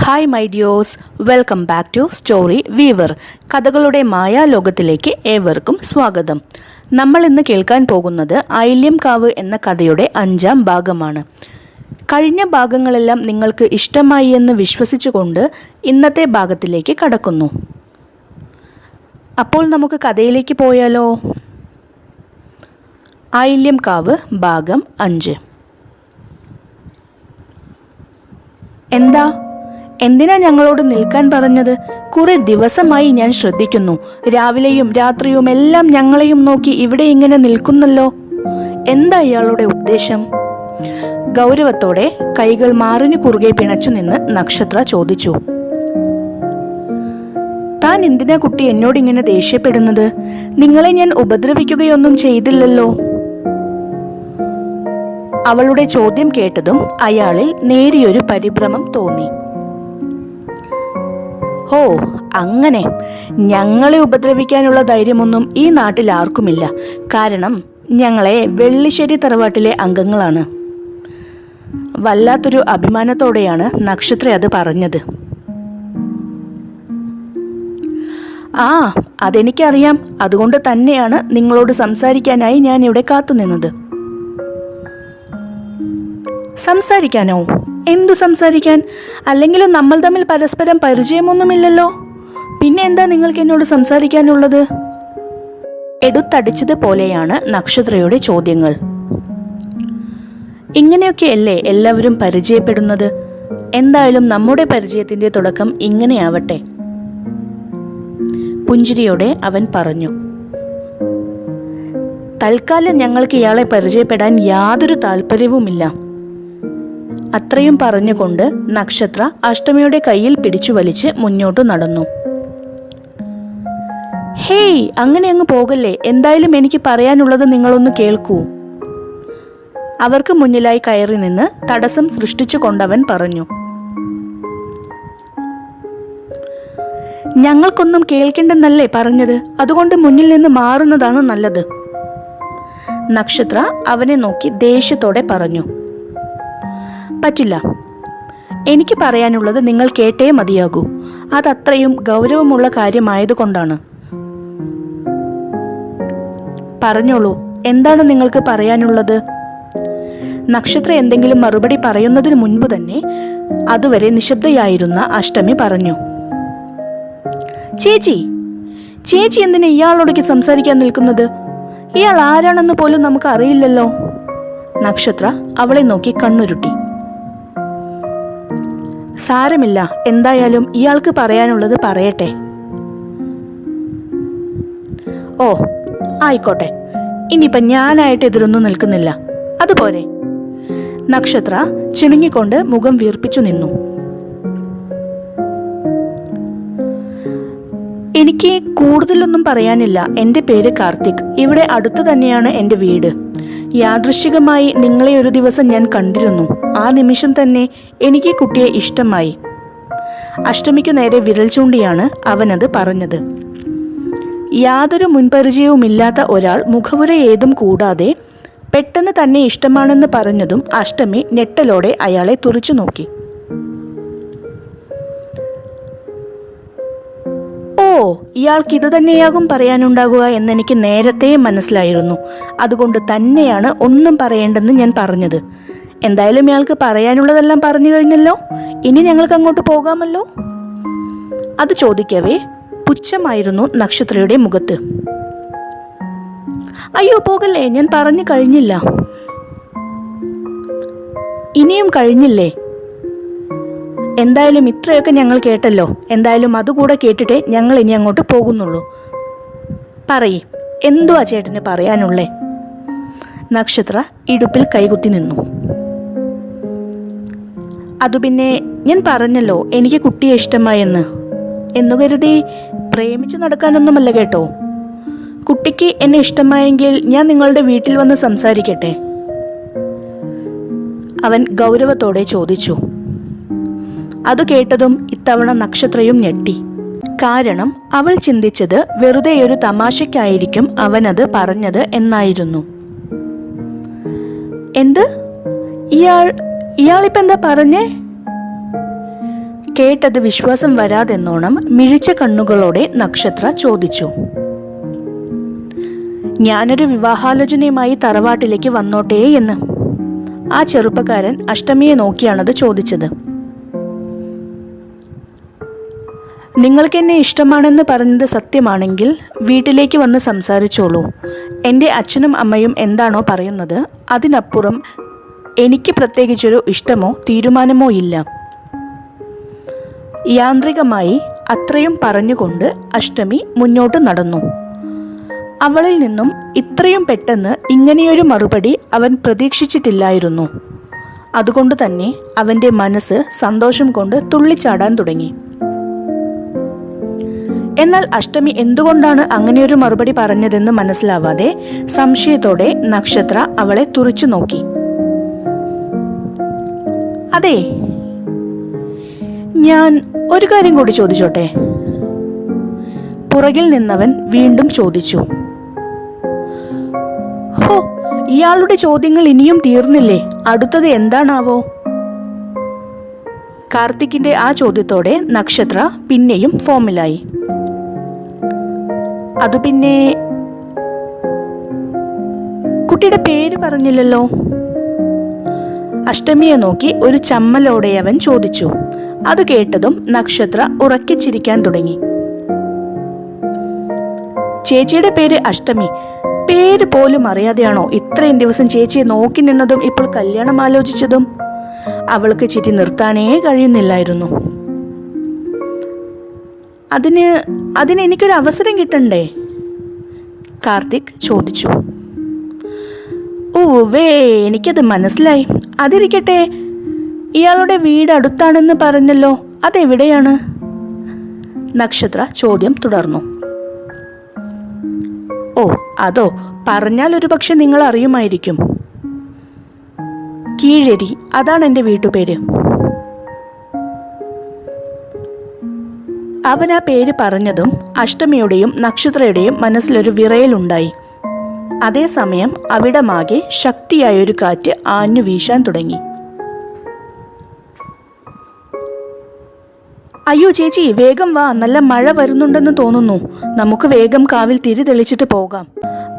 Hi my dears welcome back to story weaver കഥകളുടെ മായാലോകത്തിലേക്ക് ഏവർക്കും സ്വാഗതം. നമ്മൾ ഇന്ന് കേൾക്കാൻ പോകുന്നത് ഐല്യം കാവ് എന്ന കഥയുടെ അഞ്ചാം ഭാഗമാണ്. കഴിഞ്ഞ ഭാഗങ്ങളെല്ലാം നിങ്ങൾക്ക് ഇഷ്ടമായി എന്ന് വിശ്വസിച്ചുകൊണ്ട് ഇന്നത്തെ ഭാഗത്തിലേക്ക് കടക്കുന്നു. അപ്പോൾ നമുക്ക് കഥയിലേക്ക് പോയാലോ? ഐല്യം കാവ് ഭാഗം അഞ്ച്. എന്താ? എന്തിനാ ഞങ്ങളോട് നിൽക്കാൻ പറഞ്ഞത്? കുറെ ദിവസമായി ഞാൻ ശ്രദ്ധിക്കുന്നു. രാവിലെയും രാത്രിയും എല്ലാം ഞങ്ങളെയും നോക്കി ഇവിടെ ഇങ്ങനെ നിൽക്കുന്നല്ലോ. എന്താ ഇയാളുടെ ഉദ്ദേശം? ഗൗരവത്തോടെ കൈകൾ മാറിനു കുറുകെ പിണച്ചു നിന്ന് നക്ഷത്ര ചോദിച്ചു. താൻ എന്തിനാ കുട്ടി എന്നോട് ഇങ്ങനെ ദേഷ്യപ്പെടുന്നത്? നിങ്ങളെ ഞാൻ ഉപദ്രവിക്കുകയൊന്നും ചെയ്തില്ലല്ലോ. അവളുടെ ചോദ്യം കേട്ടതും അയാളിൽ നേരിയൊരു പരിഭ്രമം തോന്നി. ഓ അങ്ങനെ. ഞങ്ങളെ ഉപദ്രവിക്കാനുള്ള ധൈര്യമൊന്നും ഈ നാട്ടിൽ ആർക്കുമില്ല. കാരണം ഞങ്ങളെ വെള്ളിശ്ശേരി തറവാട്ടിലെ അംഗങ്ങളാണ്. വല്ലാത്തൊരു അഭിമാനത്തോടെയാണ് നക്ഷത്ര അത് പറഞ്ഞത്. ആ അതെനിക്കറിയാം. അതുകൊണ്ട് തന്നെയാണ് നിങ്ങളോട് സംസാരിക്കാനായി ഞാൻ ഇവിടെ കാത്തുനിന്നത്. സംസാരിക്കാനോ? എന്തു സംസാരിക്കാൻ? അല്ലെങ്കിലും നമ്മൾ തമ്മിൽ പരസ്പരം പരിചയമൊന്നുമില്ലല്ലോ. പിന്നെ എന്താ നിങ്ങൾക്ക് എന്നോട് സംസാരിക്കാനുള്ളത്? എടുത്തടിച്ചതുപോലെയാണ് നക്ഷത്രയുടെ ചോദ്യങ്ങൾ. ഇങ്ങനെയൊക്കെയല്ലേ എല്ലാവരും പരിചയപ്പെടുന്നത്? എന്തായാലും നമ്മുടെ പരിചയത്തിന്റെ തുടക്കം ഇങ്ങനെയാവട്ടെ. പുഞ്ചിരിയോടെ അവൻ പറഞ്ഞു. തൽക്കാലം ഞങ്ങൾക്ക് ഇയാളെ പരിചയപ്പെടാൻ യാതൊരു താല്പര്യവുമില്ല അത്രയും പറഞ്ഞുകൊണ്ട് നക്ഷത്ര അഷ്ടമിയുടെ കയ്യിൽ പിടിച്ചു വലിച്ച് മുന്നോട്ടു നടന്നു. ഹേയ് അങ്ങനെ അങ്ങ് പോകല്ലേ? എന്തായാലും എനിക്ക് പറയാനുള്ളത് നിങ്ങളൊന്ന് കേൾക്കൂ. അവർക്ക് മുന്നിലായി കയറി നിന്ന് തടസ്സം സൃഷ്ടിച്ചു കൊണ്ടവൻ പറഞ്ഞു. ഞങ്ങൾക്കൊന്നും കേൾക്കേണ്ടെന്നല്ലേ പറഞ്ഞത്? അതുകൊണ്ട് മുന്നിൽ നിന്ന് മാറുന്നതാണ് നല്ലത്. നക്ഷത്ര അവനെ നോക്കി ദേഷ്യത്തോടെ പറഞ്ഞു. പറ്റില്ല. എനിക്ക് പറയാനുള്ളത് നിങ്ങൾ കേട്ടേ മതിയാകൂ. അതത്രയും ഗൗരവമുള്ള കാര്യമായതുകൊണ്ടാണ്. പറഞ്ഞോളൂ എന്താണ് നിങ്ങൾക്ക് പറയാനുള്ളത്? നക്ഷത്ര എന്തെങ്കിലും മറുപടി പറയുന്നതിന് മുൻപ് തന്നെ അതുവരെ നിശബ്ദയായിരുന്ന അഷ്ടമി പറഞ്ഞു. ചേച്ചി ചേച്ചി എന്തിനാ ഇയാളോടൊക്കെ സംസാരിക്കാൻ നിൽക്കുന്നത്? ഇയാൾ ആരാണെന്ന് പോലും നമുക്ക് അറിയില്ലല്ലോ നക്ഷത്ര അവളെ നോക്കി കണ്ണുരുട്ടി. സാരമില്ല. എന്തായാലും ഇയാൾക്ക് പറയാനുള്ളത് പറയട്ടെ. ഓ ആയിക്കോട്ടെ. ഇനിയിപ്പം ഞാനായിട്ട് എതിരൊന്നും നിൽക്കുന്നില്ല. അതുപോലെ. നക്ഷത്ര ചിണുങ്ങിക്കൊണ്ട് മുഖം വീർപ്പിച്ചു നിന്നു. എനിക്ക് കൂടുതലൊന്നും പറയാനില്ല. എന്റെ പേര് കാർത്തിക്. ഇവിടെ അടുത്തു തന്നെയാണ് എന്റെ വീട്. യാദൃശികമായി നിങ്ങളെ ഒരു ദിവസം ഞാൻ കണ്ടിരുന്നു. ആ നിമിഷം തന്നെ എനിക്ക് കുട്ടിയെ ഇഷ്ടമായി. അഷ്ടമിക്കു നേരെ വിരൽ ചൂണ്ടിയാണ് അവനത് പറഞ്ഞത്. യാതൊരു മുൻപരിചയവുമില്ലാത്ത ഒരാൾ മുഖവുര ഏതും കൂടാതെ പെട്ടെന്ന് തന്നെ ഇഷ്ടമാണെന്ന് പറഞ്ഞതും അഷ്ടമി ഞെട്ടലോടെ അയാളെ തുറച്ചു നോക്കി. ഓ ഇയാൾക്ക് ഇത് തന്നെയാകും പറയാനുണ്ടാകുക എന്നെനിക്ക് നേരത്തെ മനസ്സിലായിരുന്നു. അതുകൊണ്ട് തന്നെയാണ് ഒന്നും പറയേണ്ടെന്ന് ഞാൻ പറഞ്ഞത്. എന്തായാലും ഇയാൾക്ക് പറയാനുള്ളതെല്ലാം പറഞ്ഞു കഴിഞ്ഞല്ലോ. ഇനി ഞങ്ങൾക്ക് അങ്ങോട്ട് പോകാമല്ലോ. അത് ചോദിക്കവേ പുച്ഛമായിരുന്നു നക്ഷത്രയുടെ മുഖത്ത്. അയ്യോ പോകല്ലേ ഞാൻ പറഞ്ഞു കഴിഞ്ഞില്ല. ഇനിയും കഴിഞ്ഞില്ലേ? എന്തായാലും ഇത്രയൊക്കെ ഞങ്ങൾ കേട്ടല്ലോ. എന്തായാലും അതുകൂടെ കേട്ടിട്ടേ ഞങ്ങൾ ഇനി അങ്ങോട്ട് പോകുന്നുള്ളൂ. പറയ് എന്തുവാ ചേട്ടന് പറയാനുള്ളേ? നക്ഷത്ര ഇടുപ്പിൽ കൈകുത്തി നിന്നു. അതു പിന്നെ ഞാൻ പറഞ്ഞല്ലോ എനിക്ക് കുട്ടിയെ ഇഷ്ടമായെന്ന്. എന്നു കരുതി പ്രേമിച്ചു നടക്കാനൊന്നുമല്ല കേട്ടോ. കുട്ടിക്ക് എന്നെ ഇഷ്ടമായെങ്കിൽ ഞാൻ നിങ്ങളുടെ വീട്ടിൽ വന്ന് സംസാരിക്കട്ടെ? അവൻ ഗൗരവത്തോടെ ചോദിച്ചു. അത് കേട്ടതും ഇത്തവണ നക്ഷത്രയും ഞെട്ടി. കാരണം അവൾ ചിന്തിച്ചത് വെറുതെ ഒരു തമാശയ്ക്കായിരിക്കും അവനത് പറഞ്ഞത് എന്നായിരുന്നു. എന്ത്? ഇയാൾ ഇയാളിപ്പോ എന്താ പറഞ്ഞേ? കേട്ടത് വിശ്വാസം വരാതെന്നോണം മിഴിച്ച കണ്ണുകളോടെ നക്ഷത്ര ചോദിച്ചു. ഞാനൊരു വിവാഹാലോചനയുമായി തറവാട്ടിലേക്ക് വന്നോട്ടേ എന്ന്. ആ ചെറുപ്പക്കാരൻ അഷ്ടമിയെ നോക്കിയാണത് ചോദിച്ചത്. നിങ്ങൾക്ക് എന്നെ ഇഷ്ടമാണെന്ന് പറഞ്ഞത് സത്യമാണെങ്കിൽ വീട്ടിലേക്ക് വന്ന് സംസാരിച്ചോളൂ. എന്റെ അച്ഛനും അമ്മയും എന്താണോ പറയുന്നത് അതിനപ്പുറം എനിക്ക് പ്രത്യേകിച്ചൊരു ഇഷ്ടമോ തീരുമാനമോ ഇല്ല. യാന്ത്രികമായി അത്രയും പറഞ്ഞുകൊണ്ട് അഷ്ടമി മുന്നോട്ട് നടന്നു. അവളിൽ നിന്നും ഇത്രയും പെട്ടെന്ന് ഇങ്ങനെയൊരു മറുപടി അവൻ പ്രതീക്ഷിച്ചിട്ടില്ലായിരുന്നു. അതുകൊണ്ട് തന്നെ അവന്റെ മനസ്സ് സന്തോഷം കൊണ്ട് തുള്ളിച്ചാടാൻ തുടങ്ങി. എന്നാൽ അഷ്ടമി എന്തുകൊണ്ടാണ് അങ്ങനെയൊരു മറുപടി പറഞ്ഞതെന്ന് മനസ്സിലാവാതെ സംശയത്തോടെ നക്ഷത്ര അവളെ തുറച്ചു നോക്കി. അതെ. ഞാൻ ഒരു കാര്യം കൂടി ചോദിച്ചോട്ടെ? പുറകിൽ നിന്നവൻ വീണ്ടും ചോദിച്ചു. ഹോ ഇയാളുടെ ചോദ്യങ്ങൾ ഇനിയും തീർന്നില്ലേ? അടുത്തത് എന്താണാവോ? കാർത്തിക്കിന്റെ ആ ചോദ്യത്തോടെ നക്ഷത്ര പിന്നെയും ഫോമിലായി. അതു പിന്നെ കുട്ടിയുടെ പേര് പറഞ്ഞില്ലല്ലോ? അഷ്ടമിയെ നോക്കി ഒരു ചമ്മലോടെ അവൻ ചോദിച്ചു. അത് കേട്ടതും നക്ഷത്ര ഉറക്കെ ചിരിക്കാൻ തുടങ്ങി. ചേച്ചിയുടെ പേര് അഷ്ടമി. പേര് പോലും അറിയാതെയാണോ ഇത്രയും ദിവസം ചേച്ചിയെ നോക്കി നിന്നതും ഇപ്പോൾ കല്യാണം ആലോചിച്ചതും? അവൾക്ക് ചിരി നിർത്താനേ കഴിയുന്നില്ലായിരുന്നു. അതിന് അതിന് എനിക്കൊരു അവസരം കിട്ടണ്ടേ? കാർത്തിക് ചോദിച്ചു. ഓ വേ എനിക്കത് മനസ്സിലായി. അതിരിക്കട്ടെ. ഇയാളുടെ വീട് അടുത്താണെന്ന് പറഞ്ഞല്ലോ. അതെവിടെയാണ്? നക്ഷത്ര ചോദ്യം തുടർന്നു. ഓ അതോ പറഞ്ഞാൽ ഒരു പക്ഷെ നിങ്ങൾ അറിയുമായിരിക്കും. കീഴരി അതാണ് എന്റെ വീട്ടുപേര്. അവൻ ആ പേര് പറഞ്ഞതും അഷ്ടമിയുടെയും നക്ഷത്രയുടെയും മനസ്സിലൊരു വിറയലുണ്ടായി. അതേസമയം അവിടമാകെ ശക്തിയായൊരു കാറ്റ് ആഞ്ഞു വീശാൻ തുടങ്ങി. അയ്യോ ചേച്ചി വേഗം വാ. നല്ല മഴ വരുന്നുണ്ടെന്ന് തോന്നുന്നു. നമുക്ക് വേഗം കാവിൽ തിരി തെളിച്ചിട്ട് പോകാം.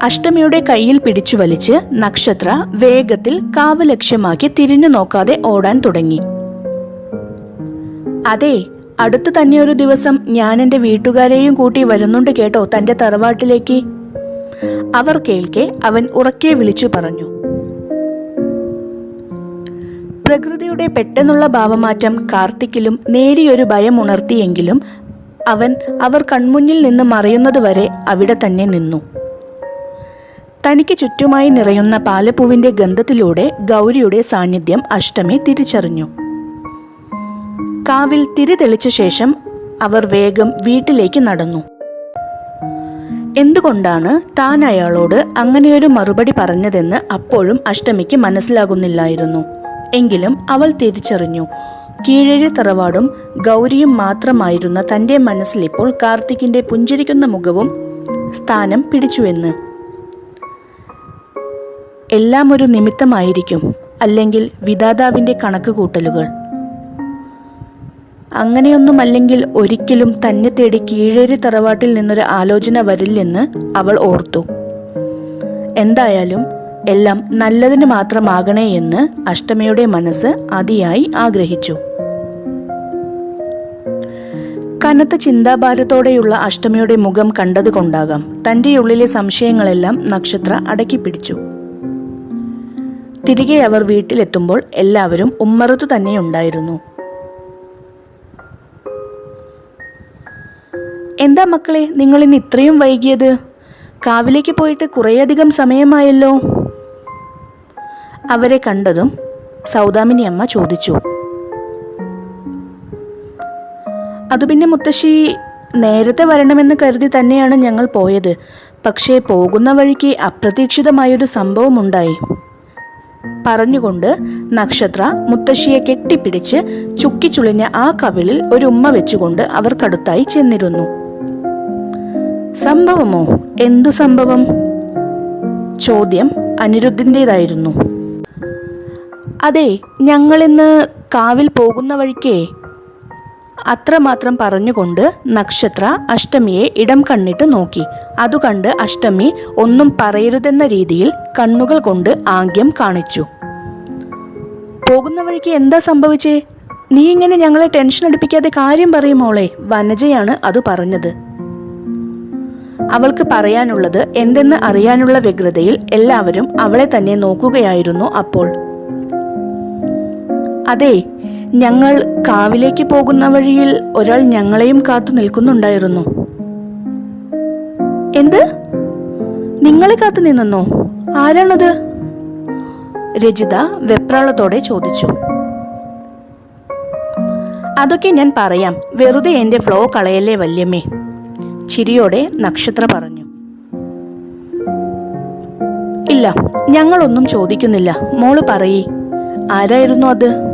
അഷ്ടമിയുടെ കയ്യിൽ പിടിച്ചു വലിച്ച് നക്ഷത്ര വേഗത്തിൽ കാവ് ലക്ഷ്യമാക്കി തിരിഞ്ഞു നോക്കാതെ ഓടാൻ തുടങ്ങി. അതെ അടുത്തു തന്നെ ഒരു ദിവസം ഞാൻ എന്റെ വീട്ടുകാരെയും കൂട്ടി വരുന്നുണ്ട് കേട്ടോ തന്റെ തറവാട്ടിലേക്ക്. അവർ കേൾക്കെ അവൻ ഉറക്കെ വിളിച്ചു പറഞ്ഞു. പ്രകൃതിയുടെ പെട്ടെന്നുള്ള ഭാവമാറ്റം കാർത്തിക്കിലും നേരിയൊരു ഭയം ഉണർത്തിയെങ്കിലും അവൻ അവർ കൺമുന്നിൽ നിന്ന് മറയുന്നതുവരെ അവിടെ തന്നെ നിന്നു. തനിക്ക് ചുറ്റുമായി നിറയുന്ന പാലപ്പൂവിന്റെ ഗന്ധത്തിലൂടെ ഗൗരിയുടെ സാന്നിധ്യം അഷ്ടമി തിരിച്ചറിഞ്ഞു. കാവിൽ തിരി തെളിച്ച ശേഷം അവർ വേഗം വീട്ടിലേക്ക് നടന്നു. എന്തുകൊണ്ടാണ് താൻ അയാളോട് അങ്ങനെയൊരു മറുപടി പറഞ്ഞതെന്ന് അപ്പോഴും അഷ്ടമിക്ക് മനസ്സിലാകുന്നില്ലായിരുന്നു. എങ്കിലും അവൾ തിരിച്ചറിഞ്ഞു. കീഴഴി തറവാടും ഗൗരിയും മാത്രമായിരുന്ന തന്റെ മനസ്സിലിപ്പോൾ കാർത്തിക്കിന്റെ പുഞ്ചിരിക്കുന്ന മുഖവും സ്ഥാനം പിടിച്ചുവെന്ന്. എല്ലാം ഒരു നിമിത്തമായിരിക്കും അല്ലെങ്കിൽ വിധാതാവിന്റെ കണക്ക് കൂട്ടലുകൾ അങ്ങനെയൊന്നുമല്ലെങ്കിൽ ഒരിക്കലും തന്നെ തേടി കീഴേരി തറവാട്ടിൽ നിന്നൊരു ആലോചന വരില്ലെന്ന് അവൾ ഓർത്തു. എന്തായാലും എല്ലാം നല്ലതിന് മാത്രമാകണേ എന്ന് അഷ്ടമിയുടെ മനസ്സ് അതിയായി ആഗ്രഹിച്ചു. കനത്ത ചിന്താഭാരത്തോടെയുള്ള അഷ്ടമിയുടെ മുഖം കണ്ടതുകൊണ്ടാകാം തന്റെ ഉള്ളിലെ സംശയങ്ങളെല്ലാം നക്ഷത്ര അടക്കിപ്പിടിച്ചു. തിരികെ അവർ വീട്ടിലെത്തുമ്പോൾ എല്ലാവരും ഉമ്മറത്തു തന്നെയുണ്ടായിരുന്നു. എന്താ മക്കളെ നിങ്ങൾ ഇന്ന് ഇത്രയും വൈകിയത്? കാവിലേക്ക് പോയിട്ട് കുറേയധികം സമയമായല്ലോ. അവരെ കണ്ടതും സൗദാമിനി അമ്മ ചോദിച്ചു. അത് പിന്നെ മുത്തശ്ശി നേരത്തെ വരണമെന്ന് കരുതി തന്നെയാണ് ഞങ്ങൾ പോയത്. പക്ഷേ പോകുന്ന വഴിക്ക് അപ്രതീക്ഷിതമായൊരു സംഭവമുണ്ടായി. പറഞ്ഞുകൊണ്ട് നക്ഷത്ര മുത്തശ്ശിയെ കെട്ടിപ്പിടിച്ച് ചുക്കിച്ചുളിഞ്ഞ ആ കവിളിൽ ഒരു ഉമ്മ വെച്ചുകൊണ്ട് അവർക്കടുത്തായി ചെന്നിരുന്നു. സംഭവമോ? എന്തു സംഭവം? ചോദ്യം അനിരുദ്ധിന്റെതായിരുന്നു അതെ ഞങ്ങളിന്ന് കാവിൽ പോകുന്ന വഴിക്കേ. അത്രമാത്രം പറഞ്ഞുകൊണ്ട് നക്ഷത്ര അഷ്ടമിയെ ഇടം കണ്ണിട്ട് നോക്കി. അതു കണ്ട് അഷ്ടമി ഒന്നും പറയരുതെന്ന രീതിയിൽ കണ്ണുകൾ കൊണ്ട് ആംഗ്യം കാണിച്ചു. പോകുന്ന വഴിക്ക് എന്താ സംഭവിച്ചേ? നീ ഇങ്ങനെ ഞങ്ങളെ ടെൻഷൻ അടിപ്പിക്കാതെ കാര്യം പറയുമോളെ വനജയാണ് അത് പറഞ്ഞത്. അവൾക്ക് പറയാനുള്ളത് എന്തെന്ന് അറിയാനുള്ള വ്യഗ്രതയിൽ എല്ലാവരും അവളെ തന്നെ നോക്കുകയായിരുന്നു അപ്പോൾ. അതെ ഞങ്ങൾ കാവിലേക്ക് പോകുന്ന വഴിയിൽ ഒരാൾ ഞങ്ങളെയും കാത്തു നിൽക്കുന്നുണ്ടായിരുന്നു. എന്ത്? നിങ്ങളെ കാത്തു നിന്നെന്നോ ആരാണത്? രജിത വെപ്രാളത്തോടെ ചോദിച്ചു. അതൊക്കെ ഞാൻ പറയാം. വെറുതെ എന്റെ ഫ്ലോ കളയല്ലേ വല്യമ്മേ. ചിരിയോടെ നക്ഷത്ര പറഞ്ഞു. ഇല്ല ഞങ്ങളൊന്നും ചോദിക്കുന്നില്ല. മോൾ പറയേ ആരായിരുന്നു അത്?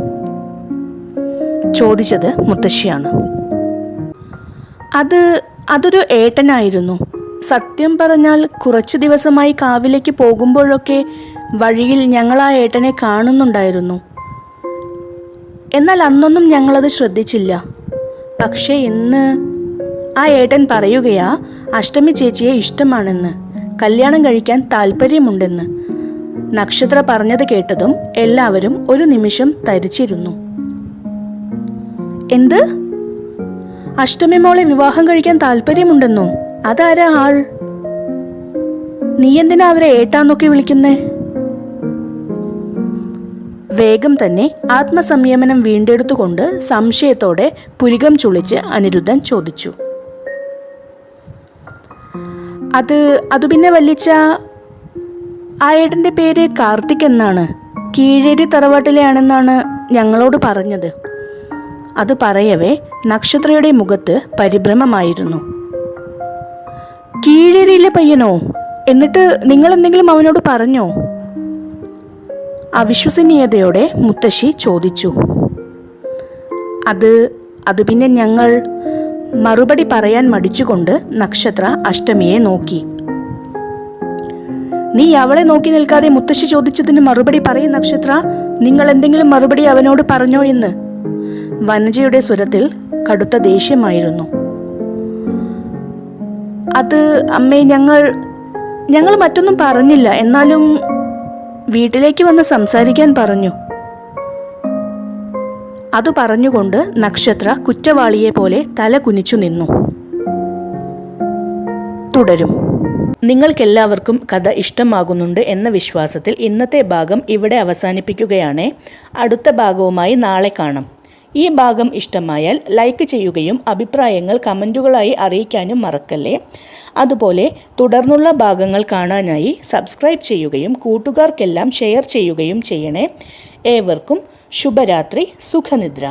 ചോദിച്ചത് മുത്തശ്ശിയാണ്. അത് അതൊരു ഏട്ടനായിരുന്നു. സത്യം പറഞ്ഞാൽ കുറച്ച് ദിവസമായി കാവിലേക്ക് പോകുമ്പോഴൊക്കെ വഴിയിൽ ഞങ്ങൾ ആ ഏട്ടനെ കാണുന്നുണ്ടായിരുന്നു. എന്നാൽ അന്നൊന്നും ഞങ്ങളത് ശ്രദ്ധിച്ചില്ല. പക്ഷേ ഇന്ന് ആ ഏട്ടൻ പറയുകയാ അഷ്ടമി ചേച്ചിയെ ഇഷ്ടമാണെന്ന്. കല്യാണം കഴിക്കാൻ താല്പര്യമുണ്ടെന്ന് നക്ഷത്ര പറഞ്ഞത് കേട്ടതും എല്ലാവരും ഒരു നിമിഷം തരിച്ചിരുന്നു. എന്ത്? അഷ്ടമി മോളെ വിവാഹം കഴിക്കാൻ താല്പര്യമുണ്ടെന്നോ അതാരാ ആൾ? നീ എന്തിനാ അവരെ ഏട്ടാന്നൊക്കെ വിളിക്കുന്നേ? വേഗം തന്നെ ആത്മസംയമനം വീണ്ടെടുത്തുകൊണ്ട് സംശയത്തോടെ പുരികം ചുളിച്ച് അനിരുദ്ധൻ ചോദിച്ചു. അത് അത് പിന്നെ വല്ലിച്ച ആ ഏട്ടന്റെ പേര് കാർത്തിക് എന്നാണ്. കീഴേരി തറവാട്ടിലെയാണെന്നാണ് ഞങ്ങളോട് പറഞ്ഞത്. അത് പറയവേ നക്ഷത്രയുടെ മുഖത്ത് പരിഭ്രമമായിരുന്നു. കീഴേരിയിലെ പയ്യനോ? എന്നിട്ട് നിങ്ങൾ എന്തെങ്കിലും അവനോട് പറഞ്ഞോ? അവിശ്വസനീയതയോടെ മുത്തശ്ശി ചോദിച്ചു. അത് അത് പിന്നെ ഞങ്ങൾ മറുപടി പറയാൻ മടിച്ചുകൊണ്ട് നക്ഷത്ര അഷ്ടമിയെ നോക്കി. നീ അവളെ നോക്കി നിൽക്കാതെ മുത്തശ്ശി ചോദിച്ചതിന് മറുപടി പറയും നക്ഷത്ര. നിങ്ങൾ എന്തെങ്കിലും മറുപടി അവനോട് പറഞ്ഞോ എന്ന്. വനജയുടെ സ്വരത്തിൽ കടുത്ത ദേഷ്യമായിരുന്നു. അത് അമ്മേ ഞങ്ങൾ ഞങ്ങൾ മറ്റൊന്നും പറഞ്ഞില്ല. എന്നാലും വീട്ടിലേക്ക് വന്ന് സംസാരിക്കാൻ പറഞ്ഞു. അത് പറഞ്ഞുകൊണ്ട് നക്ഷത്ര കുറ്റവാളിയെ പോലെ തല കുനിച്ചു നിന്നു. തുടരും. നിങ്ങൾക്കെല്ലാവർക്കും കഥ ഇഷ്ടമാകുന്നുണ്ട് എന്ന വിശ്വാസത്തിൽ ഇന്നത്തെ ഭാഗം ഇവിടെ അവസാനിപ്പിക്കുകയാണ്. അടുത്ത ഭാഗവുമായി നാളെ കാണാം. ഈ ഭാഗം ഇഷ്ടമായാൽ ലൈക്ക് ചെയ്യുകയും അഭിപ്രായങ്ങൾ കമന്റുകളായി അറിയിക്കാനും മറക്കല്ലേ? അതുപോലെ തുടർന്നുള്ള ഭാഗങ്ങൾ കാണാനായി സബ്സ്ക്രൈബ് ചെയ്യുകയും കൂട്ടുകാർക്കെല്ലാം ഷെയർ ചെയ്യുകയും ചെയ്യണേ. ഏവർക്കും ശുഭരാത്രി സുഖനിദ്ര.